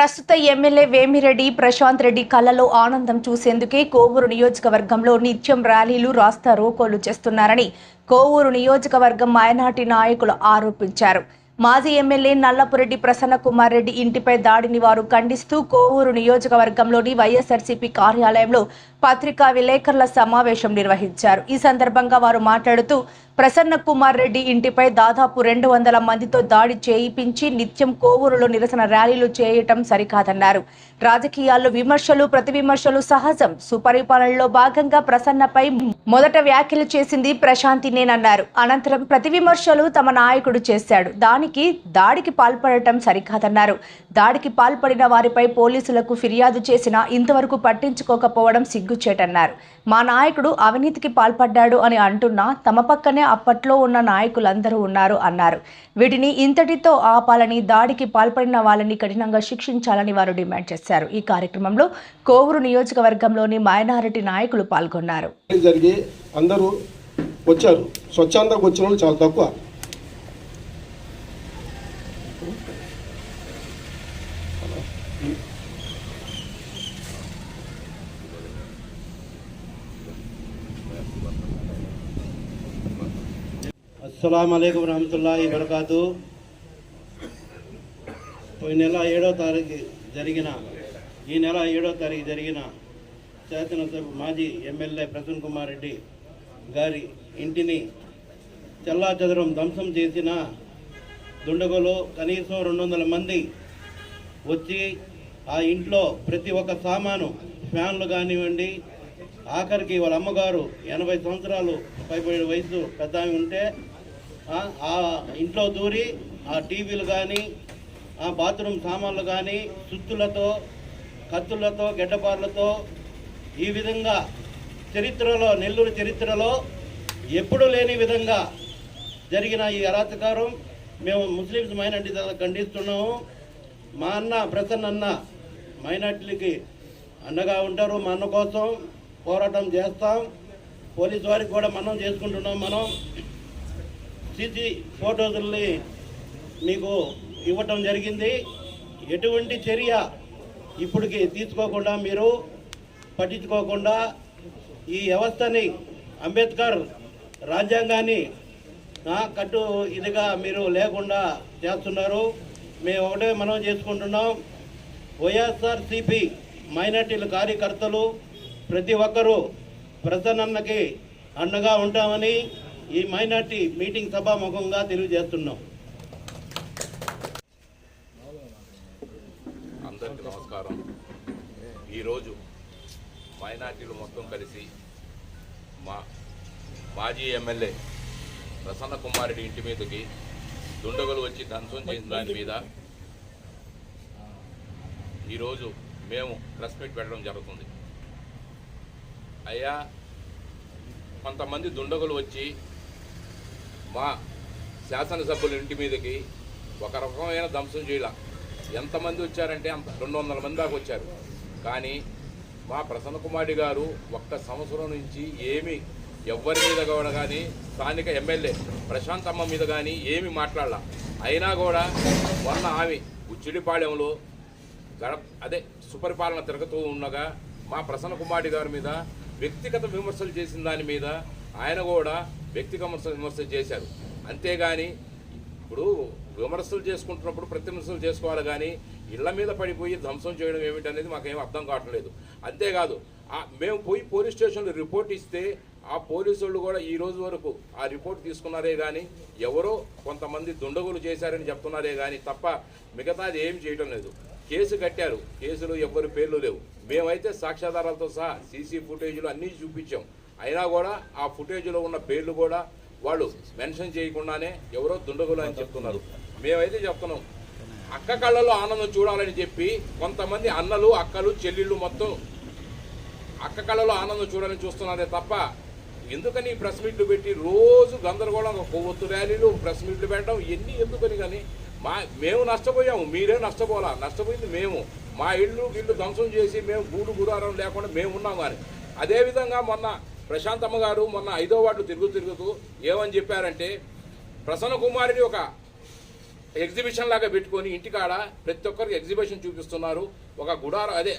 ప్రస్తుత ఎమ్మెల్యే వేమిరెడ్డి ప్రశాంత్ రెడ్డి కళ్ళలో ఆనందం చూసేందుకే కోవూరు నియోజకవర్గంలో నిత్యం ర్యాలీలు రాస్తా రోకోలు చేస్తున్నారని కోవూరు నియోజకవర్గం మైనార్టీ నాయకులు ఆరోపించారు. మాజీ ఎమ్మెల్యే నల్లపురెడ్డి ప్రసన్న కుమార్ రెడ్డి ఇంటిపై దాడిని వారు ఖండిస్తూ కోవూరు నియోజకవర్గంలోని వైఎస్ఆర్సీపీ కార్యాలయంలో పత్రికా విలేకరుల సమావేశం నిర్వహించారు. ఈ సందర్భంగా వారు మాట్లాడుతూ ప్రసన్న కుమార్ రెడ్డి ఇంటిపై దాదాపు రెండు వందల మందితో దాడి చేయించి నిత్యం కోవూరులో నిరసన ర్యాలీలు చేయటం సరికాదన్నారు. రాజకీయాల్లో విమర్శలు ప్రతి విమర్శలు సహజం. సుపరిపాలనలో భాగంగా ప్రసన్నపై మొదట వ్యాఖ్యలు చేసింది ప్రశాంతినేనన్నారు. అనంతరం ప్రతి విమర్శలు తమ నాయకుడు చేశాడు. దానికి దాడికి పాల్పడటం సరికాదన్నారు. దాడికి పాల్పడిన వారిపై పోలీసులకు ఫిర్యాదు చేసినా ఇంతవరకు పట్టించుకోకపోవడం సిగ్గుచేటన్నారు మా నాయకుడు అవినీతికి పాల్పడ్డాడు అని అంటున్నా తమ పక్కనే అప్పట్లో ఉన్న నాయకులందరూ ఉన్నారు అన్నారు. వీటిని ఇంతటితో ఆపాలని దాడికి పాల్పడిన వాళ్ళని కఠినంగా శిక్షించాలని వారు డిమాండ్ చేశారు. ఈ కార్యక్రమంలో కోవూరు నియోజకవర్గంలోని మైనారిటీ నాయకులు పాల్గొన్నారు. జరిగి అందరూ వచ్చారు. స్వచ్ఛందంగా వచ్చిన వాళ్ళు చాలా తక్కువ. అస్సలం అయికం రహమతుల్లాhi వరకాతు పోయిన నెల ఏడో తారీఖు జరిగిన ఈ నెల ఏడో తారీఖు జరిగిన శాసనసభ మాజీ ఎమ్మెల్యే ప్రసన్న కుమార్ రెడ్డి గారి ఇంటిని చెల్లాచెదరం ధ్వంసం చేసిన దుండగులు కనీసం రెండు వందల మంది వచ్చి ఆ ఇంట్లో ప్రతి ఒక్క సామాను ఫ్యాన్లు కానివ్వండి ఆఖరికి వాళ్ళ అమ్మగారు ఎనభై సంవత్సరాలు పైబడిన వయసు పెద్ద ఆమె ఉంటే ఆ ఇంట్లో దూరి ఆ టీవీలు కానీ ఆ బాత్రూమ్ సామాన్లు కానీ సుత్తులతో కత్తులతో గడ్డపార్లతో ఈ విధంగా చరిత్రలో నెల్లూరు చరిత్రలో ఎప్పుడూ లేని విధంగా జరిగిన ఈ అరాచకారం మేము ముస్లిమ్స్ మైనార్టీ ఖండిస్తున్నాము. మా అన్న ప్రసన్న అన్న మైనార్టీలకి అండగా ఉంటారు మా అన్న కోసం. పోరాటం చేస్తాం. పోలీసు వారికి కూడా మనం చేసుకుంటున్నాం. మనం సీసీ ఫోటోస్ని మీకు ఇవ్వటం జరిగింది. ఎటువంటి చర్య ఇప్పటికి తీసుకోకుండా మీరు పట్టించుకోకుండా ఈ వ్యవస్థని అంబేద్కర్ రాజ్యాంగాన్ని కట్టు ఇదిగా మీరు లేకుండా చేస్తున్నారు. మేము ఒకటే మనం చేసుకుంటున్నాం. వైఎస్ఆర్సిపి మైనార్టీల కార్యకర్తలు ప్రతి ఒక్కరూ ప్రసన్నన్నకి అండగా ఉంటామని ఈ మైనార్టీ మీటింగ్ సభాముఖంగా తెలియజేస్తున్నాం. అందరికీ నమస్కారం. ఈరోజు మైనార్టీలు మొత్తం కలిసి మా మాజీ ఎమ్మెల్యే ప్రసన్న కుమారుడి ఇంటి మీదకి దుండగులు వచ్చి ధ్వంసం చేసిన దాని మీద ఈరోజు మేము ప్రెస్ మీట్ పెట్టడం జరుగుతుంది. అయ్యా కొంతమంది దుండగులు వచ్చి మా శాసనసభ్యుల ఇంటి మీదకి ఒక రకమైన ధ్వంసం చేయాల. ఎంతమంది వచ్చారంటే అంత రెండు వందల మంది దాకా వచ్చారు. కానీ మా ప్రసన్న కుమారి గారు ఒక్క సంవత్సరం నుంచి ఏమి ఎవ్వరి మీద కూడా కానీ స్థానిక ఎమ్మెల్యే ప్రశాంత్ అమ్మ మీద కానీ ఏమి మాట్లాడాల. అయినా కూడా మొన్న ఆమె ఉచ్చిడిపాళెంలో గడ అదే సుపరిపాలన తిరగతూ ఉండగా మా ప్రసన్న కుమారి గారి మీద వ్యక్తిగత విమర్శలు చేసిన దాని మీద ఆయన కూడా వ్యక్తిగత విమర్శలు చేశారు. అంతేగాని ఇప్పుడు విమర్శలు చేసుకుంటున్నప్పుడు ప్రతిమర్శలు చేసుకోవాలి కానీ ఇళ్ళ మీద పడిపోయి ధ్వంసం చేయడం ఏమిటనేది మాకేం అర్థం కావట్లేదు. అంతేకాదు మేము పోయి పోలీస్ స్టేషన్లో రిపోర్ట్ ఇస్తే ఆ పోలీసు వాళ్ళు కూడా ఈ రోజు వరకు ఆ రిపోర్ట్ తీసుకున్నారే కానీ ఎవరో కొంతమంది దుండగులు చేశారని చెప్తున్నారే కానీ తప్ప మిగతాది ఏం చేయటం లేదు. కేసు కట్టారు. కేసులో ఎవ్వరి పేర్లు లేవు. మేమైతే సాక్ష్యాధారాలతో సహా సీసీ ఫుటేజ్లు అన్నీ చూపించాం. అయినా కూడా ఆ ఫుటేజ్లో ఉన్న పేర్లు కూడా వాళ్ళు మెన్షన్ చేయకుండానే ఎవరో దుండగులు అని చెప్తున్నారు. మేమైతే చెప్తున్నాం అక్క కళ్ళలో ఆనందం చూడాలని చెప్పి కొంతమంది అన్నలు అక్కలు చెల్లెళ్ళు మొత్తం అక్క కళ్ళలో ఆనందం చూడాలని చూస్తున్నారే తప్ప ఎందుకని ప్రెస్ మీట్లు పెట్టి రోజు గందరగోళం కొవ్వొత్తు ర్యాలీలు ప్రెస్ మీట్లు పెట్టడం ఇవన్నీ ఎందుకని కానీ మా మేము నష్టపోయాము మీరే నష్టపోలా నష్టపోయింది మేము. మా ఇల్లు ఇళ్ళు ధ్వంసం చేసి మేము గూడు గుడారం లేకుండా మేము ఉన్నాం కానీ. అదేవిధంగా మొన్న ప్రశాంతమ్మ గారు మొన్న ఐదో వార్డు తిరుగుతూ తిరుగుతూ ఏమని చెప్పారంటే ప్రసన్న కుమారిని ఒక ఎగ్జిబిషన్ లాగా పెట్టుకొని ఇంటికాడ ప్రతి ఒక్కరికి ఎగ్జిబిషన్ చూపిస్తున్నారు. ఒక గుడారం అదే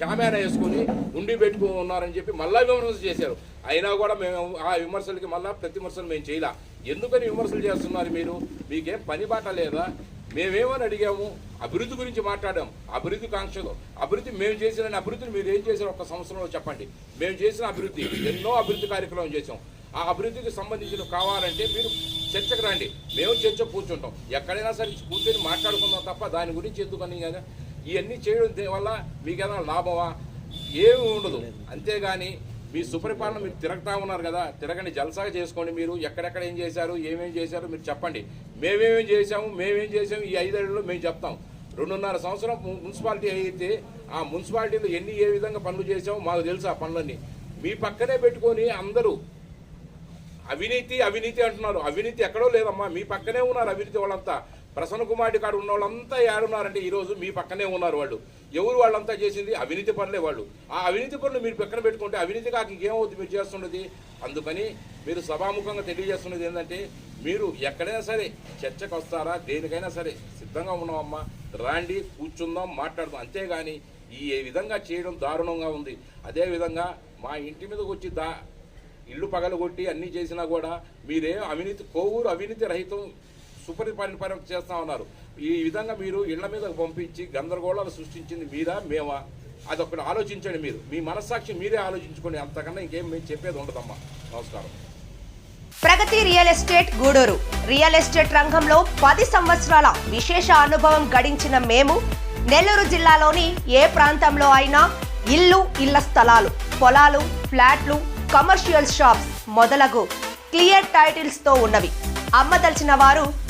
షామేన వేసుకొని ఉండి పెట్టుకుని ఉన్నారని చెప్పి మళ్ళా విమర్శలు చేశారు. అయినా కూడా మేము ఆ విమర్శలకి మళ్ళా ప్రతిమర్శలు మేము చేయలే. ఎందుకని విమర్శలు చేస్తున్నారు మీరు? మీకేం పని బాట లేదా? మేమేమని అడిగాము? అభివృద్ధి గురించి మాట్లాడాము అభివృద్ధి కాంక్షలు. అభివృద్ధి మేము చేసిన అభివృద్ధిని మీరు ఏం చేశారు ఒక సంవత్సరంలో చెప్పండి. మేము చేసిన అభివృద్ధి. ఎన్నో అభివృద్ధి కార్యక్రమం చేసాం ఆ అభివృద్ధికి సంబంధించిన కావాలంటే మీరు చర్చకు రండి. మేము చర్చ కూర్చుంటాం. ఎక్కడైనా సరే కూర్చొని మాట్లాడుకుందాం తప్ప దాని గురించి ఎందుకని కదా? ఇవన్నీ చేయడం వల్ల మీకు ఏదైనా లాభమా? ఏమి ఉండదు. అంతేగాని మీ సుపరిపాలన మీరు తిరగతా ఉన్నారు కదా తిరగని జలసాగా చేసుకోండి మీరు. ఎక్కడెక్కడ ఏం చేశారు ఏమేమి చేశారు మీరు చెప్పండి. మేమేమేం చేశాము మేమేం చేసాము ఈ ఐదేళ్ళలో మేము చెప్తాం. రెండున్నర సంవత్సరం మున్సిపాలిటీ అయితే ఆ మున్సిపాలిటీలో ఎన్ని ఏ విధంగా పనులు చేసామో మాకు తెలుసు ఆ పనులన్నీ. మీ పక్కనే పెట్టుకొని అందరూ అవినీతి అవినీతి అంటున్నారు. అవినీతి ఎక్కడో లేదమ్మా. మీ పక్కనే ఉన్నారు అవినీతి వాళ్ళంతా. ప్రసన్న కుమార్ కాడు ఉన్న వాళ్ళంతా ఏడున్నారంటే ఈరోజు మీ పక్కనే ఉన్నారు వాళ్ళు. ఎవరు వాళ్ళంతా చేసింది? అవినీతి పనులే వాళ్ళు. ఆ అవినీతి పనులు మీరు పక్కన పెట్టుకుంటే అవినీతి కాక ఇంకేమవుతుంది మీరు చేస్తున్నది అందుకని మీరు సభాముఖంగా తెలియజేస్తున్నది ఏంటంటే మీరు ఎక్కడైనా సరే చర్చకు వస్తారా? దేనికైనా సరే సిద్ధంగా ఉన్నామమ్మా రాండి కూర్చుందాం మాట్లాడదాం. అంతేగాని ఈ విధంగా చేయడం దారుణంగా ఉంది. అదేవిధంగా మా ఇంటి మీదకి వచ్చి దా ఇల్లు పగలగొట్టి అన్నీ చేసినా కూడా మీరేం అవినీతి కోవూరు అవినీతి రహితం సుపరిపాలన చేస్తా ఉన్నారు. ఈ విధంగా మీరు ఇళ్ళ మీద పంపించి గందరగోళాలు సృష్టించింది మీరా మేమా? అదొకటి ఆలోచించండి మీరు. మీ మనస్సాక్షి మీరే ఆలోచించుకోండి. అంతకన్నా ఇంకేం మేము చెప్పేది ఉండదమ్మా. నమస్కారం. Pragati real estate Gudur. Real estate రంగంలో పది సంవత్సరాల విశేష అనుభవం గడించిన మేము నెల్లూరు జిల్లాలోని ఏ ప్రాంతంలో అయినా ఇల్లు ఇళ్ళ స్థలాలు పొలాలు ఫ్లాట్లు కమర్షియల్ షాప్స్ మొదలగు క్లియర్ టైటిల్స్తో ఉన్నవి. అమ్మదలిచిన వారు